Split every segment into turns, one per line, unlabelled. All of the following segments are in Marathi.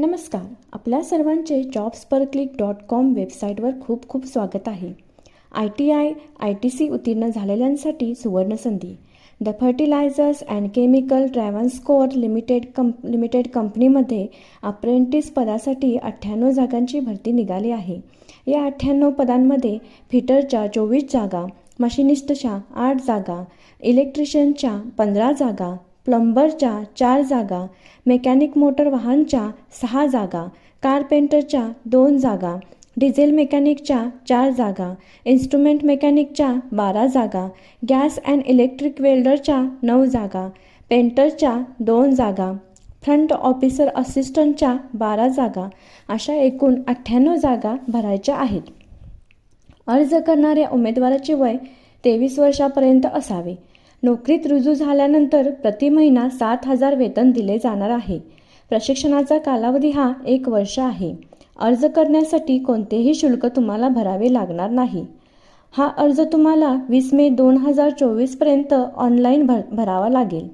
नमस्कार. आपल्या सर्वांचे जॉब्स पर क्लिक डॉट कॉम वेबसाईटवर खूप खूप स्वागत आहे. I T I I T C उत्तीर्ण झालेल्यांसाठी सुवर्णसंधी the fertilisers and chemical Travancore limited कंप लिमिटेड कंपनीमध्ये अप्रेंटिस पदासाठी अठ्ठ्याण्णव जागांची भरती निघाली आहे. या अठ्ठ्याण्णव पदांमध्ये फिटरच्या चोवीस जागा मशिनिस्टच्या आठ जागा इलेक्ट्रिशियनच्या पंधरा जागा प्लंबरच्या चार जागा मेकॅनिक मोटर वाहनच्या सहा जागा कारपेंटरच्या दोन जागा डिझेल मेकॅनिकच्या चार जागा इन्स्ट्रुमेंट मेकॅनिकच्या बारा जागा गॅस अँड इलेक्ट्रिक वेल्डरच्या नऊ जागा पेंटरच्या दोन जागा फ्रंट ऑफिसर असिस्टंटच्या बारा जागा अशा एकूण अठ्ठ्याण्णव जागा भरायच्या आहेत. अर्ज करणाऱ्या उमेदवाराचे वय तेवीस वर्षापर्यंत असावे. नोकरीत रुजू झाल्यानंतर प्रति महिना सात हजार वेतन दिले जाणार आहे. प्रशिक्षणाचा कालावधी हा एक वर्ष आहे. अर्ज करण्यासाठी कोणतेही शुल्क तुम्हाला भरावे लागणार नाही. हा अर्ज तुम्हाला वीस मे दोन हजार चोवीसपर्यंत ऑनलाईन भर भरावा लागेल.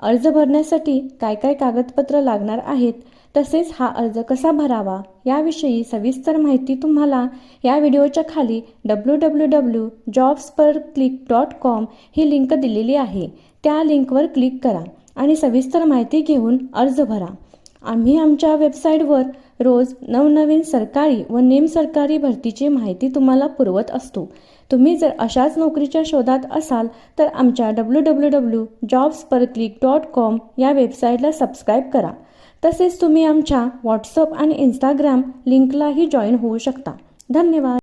अर्ज भरण्यासाठी काय काय कागदपत्र लागणार आहेत तसेच हा अर्ज कसा भरावा याविषयी सविस्तर माहिती तुम्हाला या व्हिडिओच्या खाली डब्ल्यू डब्ल्यू डब्ल्यू जॉब्स पर क्लिक डॉट कॉम ही लिंक दिलेली आहे. त्या लिंकवर क्लिक करा आणि सविस्तर माहिती घेऊन अर्ज भरा. आम्ही आमच्या वेबसाईटवर रोज नवनवीन सरकारी व निमसरकारी भरतीची माहिती तुम्हाला पुरवत असतो. तुम्ही जर अशाच नोकरीच्या शोधात असाल तर आमच्या W W W jobs per click dot com या वेबसाईटला सबस्क्राईब करा. तसेच तुम्ही आमच्या व्हॉट्सअप आणि इंस्टाग्राम लिंकलाही जॉईन होऊ शकता. धन्यवाद.